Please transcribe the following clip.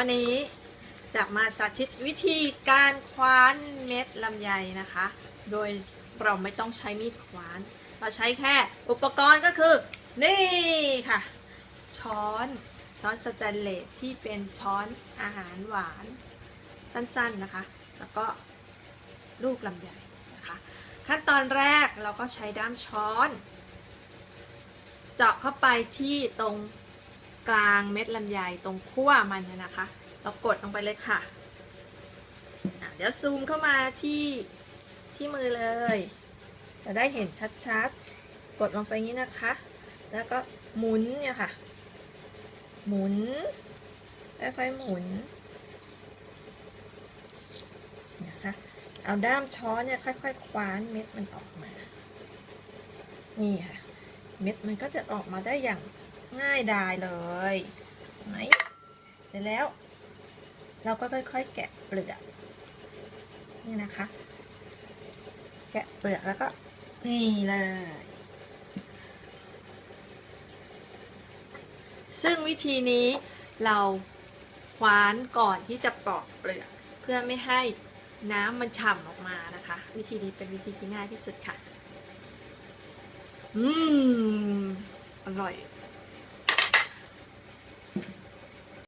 วันนี้จะมาสาธิตวิธีการคว้านเม็ดลำไยนะคะ โดยเราไม่ต้องใช้มีดคว้าน เราใช้แค่อุปกรณ์ก็คือ นี่ค่ะ ช้อนช้อนสแตนเลสที่เป็นช้อนอาหารหวานสั้นๆนะคะ แล้วก็ลูกลำไยนะคะ ขั้นตอนแรกเราก็ใช้ด้ามช้อน เจาะเข้าไปที่ตรง กลางเม็ดลำไยตรงขั้วมันเนี่ยนะคะ เรากดลงไปเลยค่ะ เดี๋ยวซูมเข้ามาที่ที่มือเลย จะได้เห็นชัดๆ กดลงไปนี้นะคะ แล้วก็หมุนเนี่ยค่ะ หมุน ค่อยๆหมุนนะคะ เอาด้ามช้อนเนี่ยค่อยๆคว้านเม็ดมันออกมา นี่ค่ะ เม็ดมันก็จะออกมาได้อย่างง่ายดายเลยไหมเสร็จแล้ว เราก็ค่อยๆแกะเปลือกนี่นะคะ แกะเปลือกแล้วก็นี่เลยซึ่งวิธีนี้เราคว้านก่อนที่จะปอกเปลือก เพื่อไม่ให้น้ำมันฉ่ำออกมานะคะ วิธีนี้เป็นวิธีที่ง่ายที่สุดค่ะ อืมอร่อย